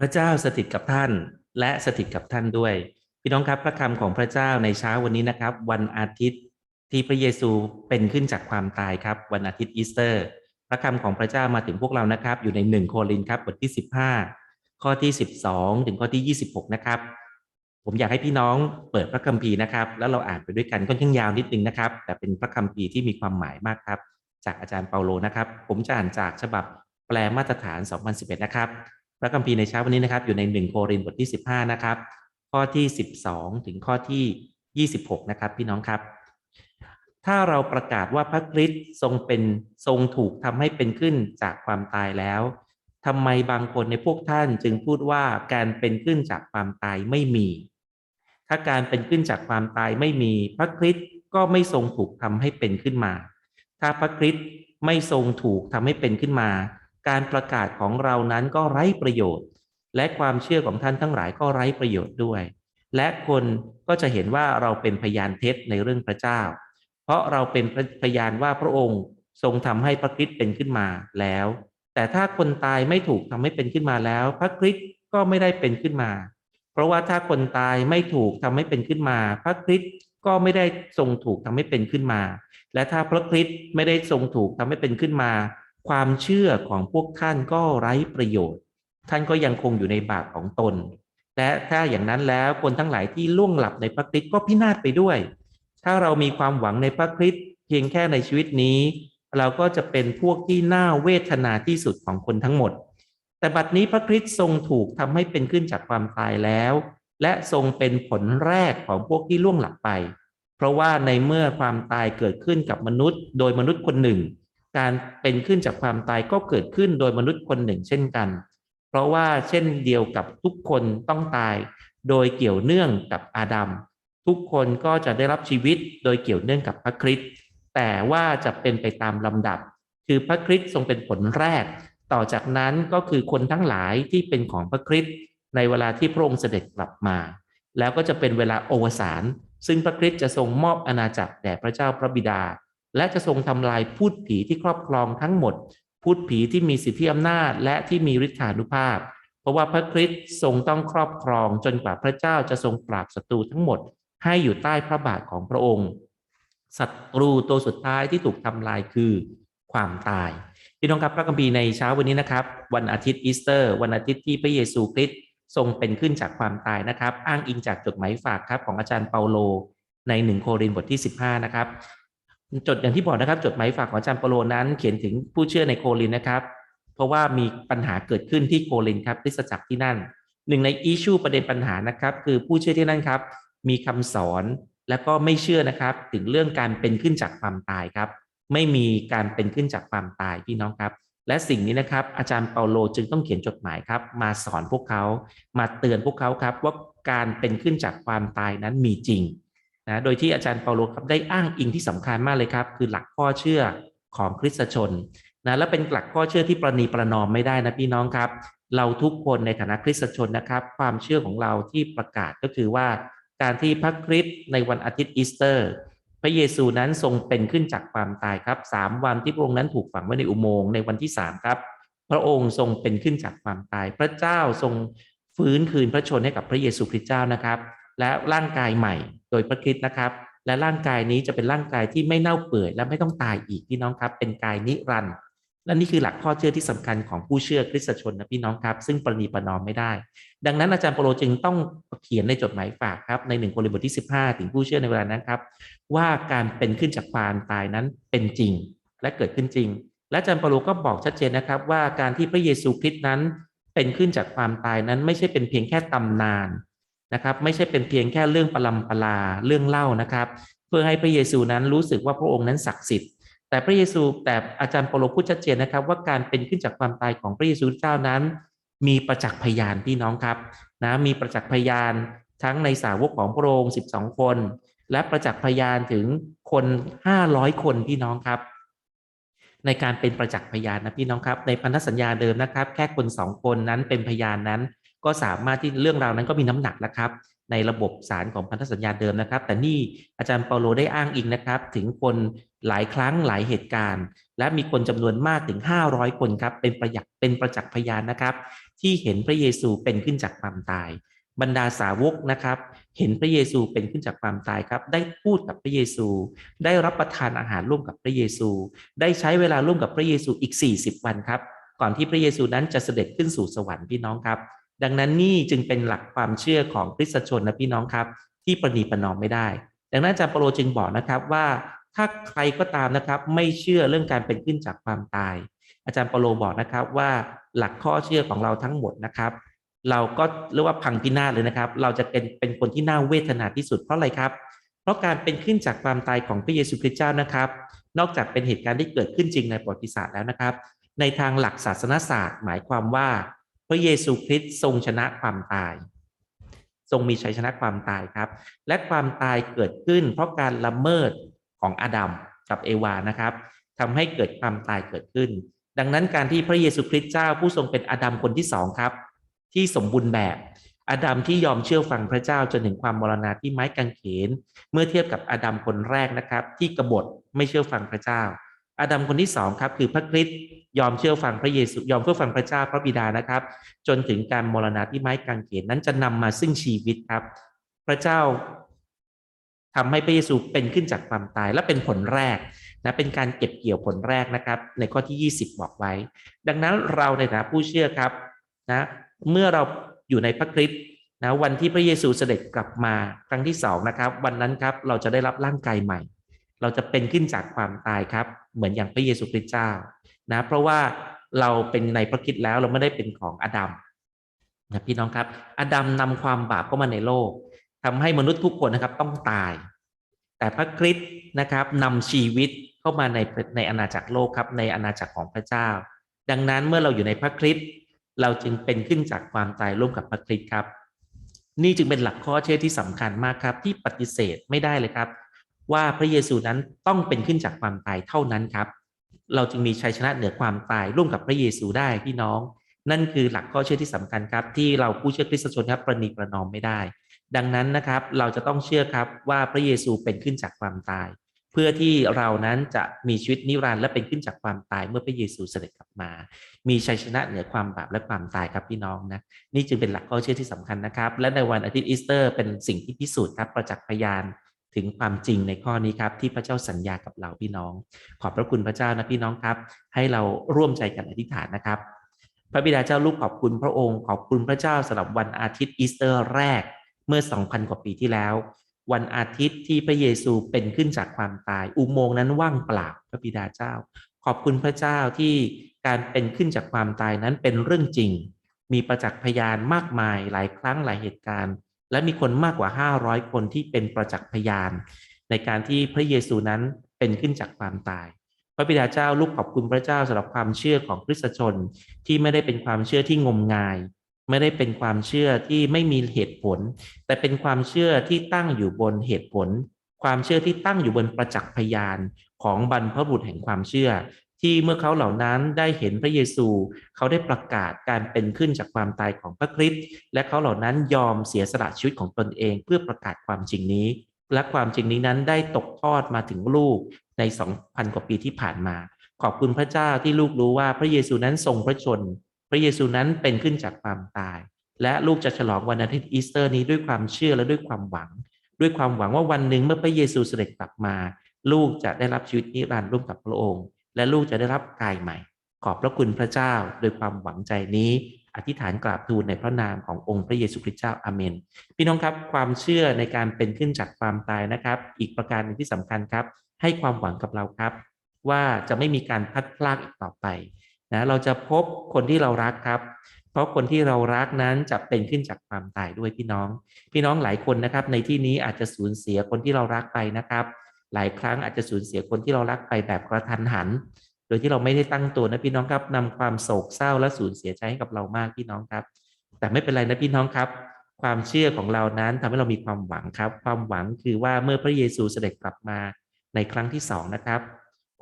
พระเจ้าสถิตกับท่าน และสถิตกับท่านด้วย พี่น้องครับพระคำของพระเจ้าในเช้าวันนี้นะครับ วันอาทิตย์ที่พระเยซูเป็นขึ้นจากความตายครับ วันอาทิตย์อีสเตอร์ พระคำของพระเจ้ามาถึงพวกเรานะครับ อยู่ในหนึ่งโครินครับบทที่15ข้อที่12ถึงข้อที่26นะครับผมอยากให้พี่น้องเปิดพระคัมภีร์นะครับ แล้วเราอ่านไปด้วยกันค่อนข้างยาวนิดนึงนะครับ แต่เป็นพระคัมภีร์ที่มีความหมายมากครับ จากอาจารย์เปาโลนะครับ ผมจะอ่านจากฉบับแปลมาตรฐาน 2011 นะครับ พระคัมภีร์ในเช้าวันนี้นะครับ อยู่ใน 1 โครินธ์บทที่ 15 นะครับ ข้อที่ 12 ถึงข้อที่ 26 นะครับ พี่น้องครับ ถ้าเราประกาศว่าพระคริสต์ทรงเป็นทรงถูกทำให้เป็นขึ้นจากความตายแล้วทำไมบางคนในพวกท่านจึงพูดว่าการเป็นขึ้นจากความตายไม่มี ถ้าการเป็นขึ้นจากความตายไม่มี พระคริสต์ก็ไม่ทรงถูกทำให้เป็นขึ้นมา ถ้าพระคริสต์ไม่ทรงถูกทำให้เป็นขึ้นมา การประกาศของเรานั้นก็ไร้ประโยชน์ และความเชื่อของท่านทั้งหลายก็ไร้ประโยชน์ด้วย และคนก็จะเห็นว่าเราเป็นพยานเท็จในเรื่องพระเจ้า เพราะเราเป็นพยานว่าพระองค์ทรงทำให้พระคริสต์เป็นขึ้นมาแล้ว แต่ถ้าคนตายไม่ถูกทำให้เป็นขึ้นมาแล้ว พระคริสต์ก็ไม่ได้เป็นขึ้นมา เพราะว่าถ้าคนตายไม่ถูกทำให้เป็นขึ้นมา พระคริสต์ก็ไม่ได้ทรงถูกทำให้เป็นขึ้นมา และถ้าพระคริสต์ไม่ได้ทรงถูกทำให้เป็นขึ้นมา ความเชื่อของพวกท่านก็ไร้ประโยชน์ ท่านก็ยังคงอยู่ในบาปของตน และถ้าอย่างนั้นแล้วคนทั้งหลายที่ล่วงหลับในพระคริสต์ก็พินาศไปด้วย ถ้าเรามีความหวังในพระคริสต์เพียงแค่ในชีวิตนี้ เราก็จะเป็นพวกที่น่าเวทนาที่สุดของคนทั้งหมด แต่บัดนี้พระคริสต์ทรงถูกทำให้เป็นขึ้นจากความตายแล้ว และทรงเป็นผลแรกของพวกที่ล่วงหลับไป เพราะว่าในเมื่อความตายเกิดขึ้นกับมนุษย์ โดยมนุษย์คนหนึ่ง การเป็นขึ้นจากความตายก็เกิดขึ้นโดยมนุษย์คนหนึ่งเช่นกัน เพราะว่าเช่นเดียวกับทุกคนต้องตาย โดยเกี่ยวเนื่องกับอาดัมทุกคนก็จะได้รับชีวิตโดยเกี่ยวเนื่องกับพระคริสต์แต่ว่าจะเป็นไปตามลำดับ คือพระคริสต์ทรงเป็นผลแรก ต่อจากนั้นก็คือคนทั้งหลายที่เป็นของพระคริสต์ในเวลาที่พระองค์เสด็จกลับมา แล้วก็จะเป็นเวลาโอวสานซึ่งพระคริสต์จะทรงมอบอาณาจักรแด่พระเจ้าพระบิดา และจะทรงทำลายพูดผีที่ครอบครองทั้งหมด พูดผีที่มีสิทธิอำนาจ และที่มีฤทธานุภาพ เพราะว่าพระคริสต์ทรงต้องครอบครองจนกว่าพระเจ้าจะทรงปราบศัตรูทั้งหมด ให้อยู่ใต้พระบาทของพระองค์ศัตรูตัวสุดท้ายที่ถูกทำลายคือความตายพี่น้องครับพระคัมภีร์ในเช้าวันนี้นะครับ วันอาทิตย์อีสเตอร์ วันอาทิตย์ที่พระเยซูคริสต์ทรงเป็นขึ้นจากความตายนะครับ อ้างอิงจากจดหมายฝากครับของอาจารย์เปาโลในหนึ่งโครินธ์บทที่ 15 นะครับ จดอย่างที่บอกนะครับ จดหมายฝากของอาจารย์เปาโลนั้น เขียนถึงผู้เชื่อในโครินนะครับ เพราะว่ามีปัญหาเกิดขึ้นที่โครินครับคริสจักรที่นั่น หนึ่งในอิชูประเด็นปัญหานะครับ คือผู้เชื่อที่นั่นครับ มีคำสอนแล้วก็ไม่เชื่อนะครับ ถึงเรื่องการเป็นขึ้นจากความตายครับ ไม่มีการเป็นขึ้นจากความตายพี่น้องครับ และสิ่งนี้นะครับ อาจารย์เปาโลจึงต้องเขียนจดหมายครับ มาสอนพวกเขามาเตือนพวกเขาครับ ว่าการเป็นขึ้นจากความตายนั้นมีจริง นะโดยที่อาจารย์เปาโลครับได้อ้างอิงที่สำคัญมากเลยครับ คือหลักข้อเชื่อของคริสตชนนะและเป็นหลักข้อเชื่อที่ประนีประนอมไม่ได้นะพี่น้องครับ เราทุกคนในฐานะคริสตชนนะครับ ความเชื่อของเราที่ประกาศก็คือว่า การที่พระคริสต์ในวันอาทิตย์อีสเตอร์ พระเยซูนั้นทรงเป็นขึ้นจากความตายครับสามวันที่พระองค์นั้นถูกฝังไว้ในอุโมงค์ในวันที่สามครับ พระองค์ทรงเป็นขึ้นจากความตาย พระเจ้าทรงฟื้นคืนพระชนให้กับพระเยซูคริสต์เจ้านะครับ และร่างกายใหม่ โดยพระคริสต์นะครับ และร่างกายนี้จะเป็นร่างกายที่ไม่เน่าเปื่อยและไม่ต้องตายอีกพี่น้องครับ เป็นกายนิรันดร์และนี่คือหลักข้อเชื่อที่สำคัญของผู้เชื่อคริสตชนนะพี่น้องครับ ซึ่งประนีประนอมไม่ได้ ดังนั้นอาจารย์เปโลจึงต้องเขียนในจดหมายฝากครับในหนึ่งโครินธ์บทที่ 15 ถึงผู้เชื่อในเวลานั้นครับ ว่าการเป็นขึ้นจากความตายนั้นเป็นจริง และเกิดขึ้นจริง และอาจารย์เปโลก็บอกชัดเจนนะครับ ว่าการที่พระเยซูคริสต์นั้นเป็นขึ้นจากความตายนั้นไม่ใช่เป็นเพียงแค่ตำนาน นะครับ ไม่ใช่เป็นเพียงแค่เรื่องประลำปลาเรื่องเล่านะครับ เพื่อให้พระเยซูนั้นรู้สึกว่าพระองค์นั้นศักดิ์สิทธิ์แต่พระเยซูแต่อาจารย์เปโลพูดชัดเจนนะครับ ว่าการเป็นขึ้นจากความตายของพระเยซูเจ้านั้น มีประจักษ์พยานพี่น้องครับนะมีประจักษ์พยานทั้งในสาวกของพระองค์ 12 คน และประจักษ์พยานถึงคน 500 คนพี่น้องครับ ในการเป็นประจักษ์พยานนะพี่น้องครับ ในพันธสัญญาเดิมนะครับ แค่คนสองคนนั้นเป็นพยานนั้น ก็สามารถที่เรื่องราวนั้นก็มีน้ำหนักแล้วครับในระบบสารของพันธสัญญาเดิมนะครับ แต่นี่อาจารย์เปาโลได้อ้างอิงนะครับ ถึงคนหลายครั้งหลายเหตุการณ์ และมีคนจำนวนมากถึง 500 คนครับ เป็นประยักษ์เป็นประจักษ์พยานนะครับ ที่เห็นพระเยซูเป็นขึ้นจากความตาย บรรดาสาวกนะครับ เห็นพระเยซูเป็นขึ้นจากความตายครับ ได้พูดกับพระเยซู ได้รับประทานอาหารร่วมกับพระเยซู ได้ใช้เวลาร่วมกับพระเยซูอีก 40 วันครับ ก่อนที่พระเยซูนั้นจะเสด็จขึ้นสู่สวรรค์พี่น้องครับ ดังนั้นนี่จึงเป็นหลักความเชื่อของคริสตชนนะพี่น้องครับ ที่ประนีประนอมไม่ได้ ดังนั้นอาจารย์เปโลจึงบอกนะครับว่าถ้าใครก็ตามนะครับไม่เชื่อเรื่องการเป็นขึ้นจากความตาย อาจารย์เปโลบอกนะครับว่าหลักข้อเชื่อของเราทั้งหมดนะครับ เราก็เรียกว่าพังพินาศเลยนะครับ เราจะเป็นเป็นคนที่น่าเวทนาที่สุดเพราะอะไรครับ เพราะการเป็นขึ้นจากความตายของพระเยซูคริสต์เจ้านะครับ นอกจากเป็นเหตุการณ์ที่เกิดขึ้นจริงในประวัติศาสตร์แล้วนะครับ ในทางหลักศาสนศาสตร์ หมายความว่า พระเยซูคริสต์ทรงชนะความตาย ทรงมีชัยชนะความตายครับ และความตายเกิดขึ้น เพราะการละเมิดของอาดัมกับเอวานะครับทำให้เกิดความตายเกิดขึ้น ดังนั้นการที่พระเยซูคริสต์เจ้าผู้ทรงเป็นอาดัมคนที่สองครับ ที่สมบูรณ์แบบอาดัมที่ยอมเชื่อฟังพระเจ้าจนถึงความมรณาที่ไม้กางเขน เมื่อเทียบกับอาดัมคนแรกนะครับ ที่กบฏไม่เชื่อฟังพระเจ้า อาดัมคนที่สองครับคือพระคริสต์ยอมเชื่อฟังพระเยซูยอมเชื่อฟังพระเจ้าพระบิดานะครับ จนถึงการมรณาที่ไม้กางเขนนั้นจะนำมาซึ่งชีวิตครับ พระเจ้าทำให้พระเยซูเป็นขึ้นจากความตายและเป็นผลแรกนะเป็นการเก็บเกี่ยวผลแรกนะครับ ในข้อที่ 20 บอกไว้ ดังนั้นเราในฐานะผู้เชื่อครับนะเมื่อเราอยู่ในพระคริสต์นะวันที่พระเยซูเสด็จกลับมาครั้งที่สองนะครับ วันนั้นครับเราจะได้รับร่างกายใหม่ เราจะเป็นขึ้นจากความตายครับ เหมือนอย่างพระเยซูคริสต์เจ้านะเพราะว่าเราเป็นในพระคริสต์แล้วเราไม่ได้เป็นของอดัมนะพี่น้องครับ อดัมนำความบาปเข้ามาในโลกทำให้มนุษย์ทุกคนนะครับต้องตาย แต่พระคริสต์นะครับนำชีวิตเข้ามาในในอาณาจักรโลกครับในอาณาจักรของพระเจ้า ดังนั้นเมื่อเราอยู่ในพระคริสต์เราจึงเป็นขึ้นจากความตายร่วมกับพระคริสต์ครับ นี่จึงเป็นหลักข้อเชื่อที่สำคัญมากครับ ที่ปฏิเสธไม่ได้เลยครับ ว่าพระเยซูนั้นต้องเป็นขึ้นจากความตายเท่านั้นครับ เราจึงมีชัยชนะเหนือความตายร่วมกับพระเยซูได้พี่น้อง นั่นคือหลักข้อเชื่อที่สำคัญครับ ที่เราผู้เชื่อคริสตชนครับประนีประนอมไม่ได้ ดังนั้นนะครับเราจะต้องเชื่อครับว่าพระเยซูเป็นขึ้นจากความตาย เพื่อที่เรานั้นจะมีชีวิตนิรันดร์และเป็นขึ้นจากความตายเมื่อพระเยซูเสด็จกลับมา มีชัยชนะเหนือความบาปและความตายครับพี่น้องนะนี่จึงเป็นหลักข้อเชื่อที่สำคัญนะครับ และในวันอาทิตย์อีสเตอร์ เป็นสิ่งที่พิสูจน์ครับประจักษ์พยาน ถึงความจริงในข้อนี้ครับ ที่พระเจ้าสัญญากับเราพี่น้อง ขอบพระคุณพระเจ้านะพี่น้องครับ ให้เราร่วมใจกันอธิษฐานนะครับ พระบิดาเจ้าลูกขอบคุณพระองค์ ขอบคุณพระเจ้าสำหรับวันอาทิตย์อีสเตอร์แรกเมื่อ 2,000 กว่าปีที่แล้ว วันอาทิตย์ที่พระเยซูเป็นขึ้นจากความตาย อุโมงค์นั้นว่างเปล่าพระบิดาเจ้า ขอบคุณพระเจ้าที่การเป็นขึ้นจากความตายนั้นเป็นเรื่องจริง มีประจักษ์พยานมากมายหลายครั้งหลายเหตุการณ์ และมีคนมากกว่า 500 คนที่เป็นประจักษ์พยาน ในการที่พระเยซูนั้นเป็นขึ้นจากความตาย พระบิดาเจ้าลูกขอบคุณพระเจ้าสำหรับความเชื่อของคริสตชนที่ไม่ได้เป็นความเชื่อที่งมงาย ไม่ได้เป็นความเชื่อที่ไม่มีเหตุผล แต่เป็นความเชื่อที่ตั้งอยู่บนเหตุผล ความเชื่อที่ตั้งอยู่บนประจักษ์พยานของบรรพบุรุษแห่งความเชื่อ ที่เมื่อเขาเหล่านั้นได้เห็นพระเยซู เขาได้ประกาศการเป็นขึ้นจากความตายของพระคริสต์และเขาเหล่านั้นยอมเสียสละชีวิตของตนเองเพื่อประกาศความจริงนี้ และความจริงนี้นั้นได้ตกทอดมาถึงลูกใน 2,000 กว่าปีที่ผ่านมา ขอบคุณพระเจ้าที่ลูกรู้ว่าพระเยซูนั้นทรงพระชน พระเยซูนั้นเป็นขึ้นจากความตาย และลูกจะฉลองวันอาทิตย์อีสเตอร์นี้ด้วยความเชื่อและด้วยความหวัง ด้วยความหวังว่าวันหนึ่งเมื่อพระเยซูเสด็จกลับมา ลูกจะได้รับชีวิตนิรันดร์ร่วมกับพระองค์ และลูกจะได้รับกายใหม่ ขอบพระคุณพระเจ้าโดยความหวังใจนี้อธิษฐานกราบทูลในพระนามขององค์พระเยซูคริสต์เจ้าอาเมน พี่น้องครับความเชื่อในการเป็นขึ้นจากความตายนะครับ อีกประการหนึงที่สำคัญครับ ให้ความหวังกับเราครับ ว่าจะไม่มีการพัดพรากอีกต่อไปนะเราจะพบคนที่เรารักครับ เพราะคนที่เรารักนั้นจะเป็นขึ้นจากความตายด้วยพี่น้อง พี่น้องหลายคนนะครับ ในที่นี้อาจจะสูญเสียคนที่เรารักไปนะครับ หลายครั้งอาจจะสูญเสียคนที่เรารักไปแบบกระทันหัน โดยที่เราไม่ได้ตั้งตัวนะพี่น้องครับนำความโศกเศร้าและสูญเสียใจให้กับเรามากพี่น้องครับ แต่ไม่เป็นไรนะพี่น้องครับ ความเชื่อของเรานั้นทำให้เรามีความหวังครับ ความหวังคือว่าเมื่อพระเยซูเสด็จกลับมาในครั้งที่สองนะครับ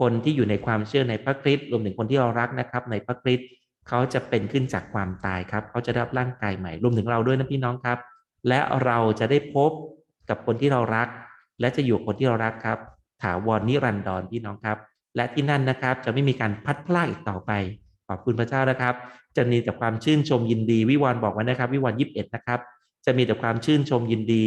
คนที่อยู่ในความเชื่อในพระคริสต์รวมถึงคนที่เรารักนะครับ ในพระคริสต์เขาจะเป็นขึ้นจากความตายครับ เขาจะได้รับร่างกายใหม่รวมถึงเราด้วยนะพี่น้องครับ และเราจะได้พบกับคนที่เรารัก และจะอยู่คนที่เรารักครับ ถาวรนิรันดรพี่น้องครับ และที่นั่นนะครับจะไม่มีการพัดพลาดอีกต่อไป ขอบคุณพระเจ้านะครับ จะมีแต่ความชื่นชมยินดี วิวรณ์บอกไว้นะครับ วิวรณ์ยี่สิบเอ็ดนะครับ จะมีแต่ความชื่นชมยินดี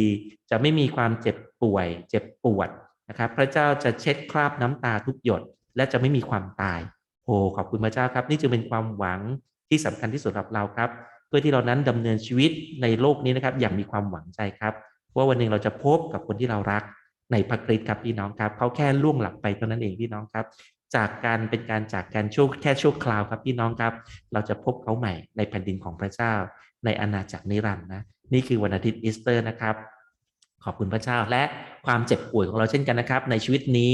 จะไม่มีความเจ็บป่วย เจ็บปวดนะครับ พระเจ้าจะเช็ดคราบน้ำตาทุกหยด และจะไม่มีความตายโอ้ขอบคุณพระเจ้าครับ นี่จึงเป็นความหวังที่สำคัญที่สุดสำหรับเราครับ เพื่อที่เรานั้นดำเนินชีวิตในโลกนี้นะครับ อย่างมีความหวังใจครับว่าวันหนึ่งเราจะพบกับคนที่เรารัก ในพระคริสต์ครับพี่น้องครับเขาแค่ล่วงหลับไปเท่านั้นเองพี่น้องครับ จากการเป็นการจากการชั่วแค่ชั่วคราวครับพี่น้องครับ เราจะพบเขาใหม่ในแผ่นดินของพระเจ้า ในอาณาจักรนิรันดร์นะนี่คือวันอาทิตย์อีสเตอร์นะครับ ขอบคุณพระเจ้าและความเจ็บป่วยของเราเช่นกันนะครับ ในชีวิตนี้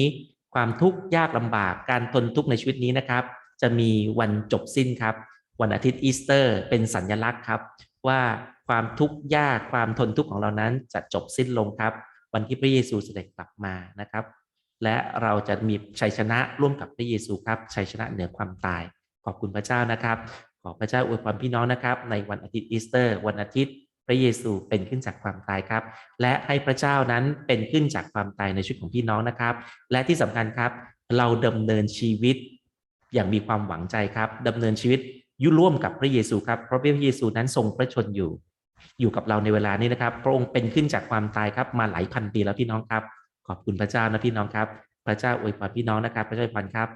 ความทุกข์ยากลำบากการทนทุกข์ในชีวิตนี้นะครับ จะมีวันจบสิ้นครับ วันอาทิตย์อีสเตอร์เป็นสัญลักษณ์ครับ ว่าความทุกข์ยากความทนทุกข์ของเรานั้นจะจบสิ้นลงครับ วันที่พระเยซูเสด็จกลับมานะครับ และเราจะมีชัยชนะร่วมกับพระเยซูครับชัยชนะเหนือความตาย ขอบคุณพระเจ้านะครับ ขอพระเจ้าอวยพรพี่น้องนะครับ ในวันอาทิตย์อีสเตอร์ วันอาทิตย์พระเยซูเป็นขึ้นจากความตายครับ และให้พระเจ้านั้นเป็นขึ้นจากความตายในชีวิตของพี่น้องนะครับ และที่สำคัญครับ เราดำเนินชีวิตอย่างมีความหวังใจครับดำเนินชีวิตยุ่ร่วมกับพระเยซูครับเพราะพระเยซูนั้นทรงพระชนอยู่ อยู่กับเราในเวลานี้นะครับ พระองค์เป็นขึ้นจากความตายครับ มาหลายพันปีแล้วพี่น้องครับ ขอบคุณพระเจ้านะพี่น้องครับ พระเจ้าอวยพรพี่น้องนะครับ พระเจ้าอวยพรครับ